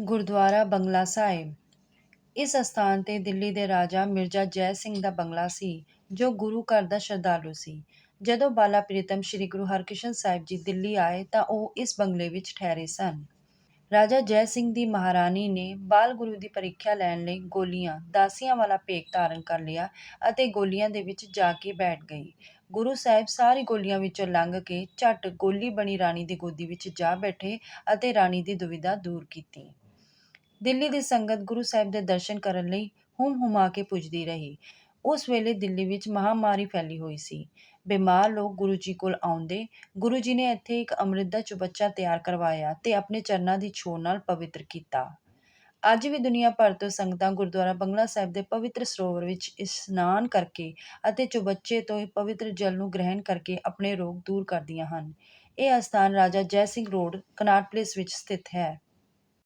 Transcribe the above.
ਗੁਰਦੁਆਰਾ ਬੰਗਲਾ ਸਾਹਿਬ। ਇਸ ਅਸਥਾਨ ਤੇ ਦਿੱਲੀ ਦੇ ਰਾਜਾ ਮਿਰਜ਼ਾ ਜੈ ਸਿੰਘ ਦਾ ਬੰਗਲਾ ਸੀ, ਜੋ ਗੁਰੂ ਘਰ ਦਾ ਸ਼ਰਧਾਲੂ ਸੀ। ਜਦੋਂ ਬਾਲਾ ਪ੍ਰੀਤਮ ਸ੍ਰੀ ਗੁਰੂ ਹਰਕ੍ਰਿਸ਼ਨ ਸਾਹਿਬ ਜੀ ਦਿੱਲੀ ਆਏ ਤਾਂ ਉਹ ਇਸ ਬੰਗਲੇ ਵਿੱਚ ਠਹਿਰੇ ਸਨ। ਰਾਜਾ ਜੈ ਸਿੰਘ ਦੀ ਮਹਾਰਾਣੀ ਨੇ ਬਾਲ ਗੁਰੂ ਦੀ ਪ੍ਰੀਖਿਆ ਲੈਣ ਲਈ ਗੋਲੀਆਂ, ਦਾਸੀਆਂ ਵਾਲਾ ਭੇਖ ਧਾਰਨ ਕਰ ਲਿਆ ਅਤੇ ਗੋਲੀਆਂ ਦੇ ਵਿੱਚ ਜਾ ਕੇ ਬੈਠ ਗਈ। ਗੁਰੂ ਸਾਹਿਬ ਸਾਰੀ ਗੋਲੀਆਂ ਵਿੱਚੋਂ ਲੰਘ ਕੇ ਝੱਟ ਗੋਲੀ ਬਣੀ ਰਾਣੀ ਦੀ ਗੋਦੀ ਵਿੱਚ ਜਾ ਬੈਠੇ ਅਤੇ ਰਾਣੀ ਦੀ ਦੁਵਿਧਾ ਦੂਰ ਕੀਤੀ। ਦਿੱਲੀ ਦੀ ਸੰਗਤ ਗੁਰੂ ਸਾਹਿਬ ਦੇ ਦਰਸ਼ਨ ਕਰਨ ਲਈ ਹੁਮ ਹੁਮਾ ਕੇ ਪੁੱਜਦੀ ਰਹੀ। ਉਸ ਵੇਲੇ ਦਿੱਲੀ ਵਿੱਚ ਮਹਾਮਾਰੀ ਫੈਲੀ ਹੋਈ ਸੀ। ਬਿਮਾਰ ਲੋਕ ਗੁਰੂ ਜੀ ਕੋਲ ਆਉਂਦੇ, ਗੁਰੂ ਜੀ ਨੇ ਇੱਥੇ ਇੱਕ ਅੰਮ੍ਰਿਤ ਦਾ ਚੁਬੱਚਾ ਤਿਆਰ ਕਰਵਾਇਆ ਤੇ ਆਪਣੇ ਚਰਨਾਂ ਦੀ ਛੋਹ ਨਾਲ ਪਵਿੱਤਰ ਕੀਤਾ। ਅੱਜ ਵੀ ਦੁਨੀਆ ਭਰ ਤੋਂ ਸੰਗਤਾਂ ਗੁਰਦੁਆਰਾ ਬੰਗਲਾ ਸਾਹਿਬ ਦੇ ਪਵਿੱਤਰ ਸਰੋਵਰ ਵਿੱਚ ਇਸ਼ਨਾਨ ਕਰਕੇ ਅਤੇ ਚੁਬੱਚੇ ਤੋਂ ਪਵਿੱਤਰ ਜਲ ਨੂੰ ਗ੍ਰਹਿਣ ਕਰਕੇ ਆਪਣੇ ਰੋਗ ਦੂਰ ਕਰਦੀਆਂ ਹਨ। ਇਹ ਅਸਥਾਨ ਰਾਜਾ Jai Singh road, Connaught place ਵਿੱਚ ਸਥਿਤ ਹੈ।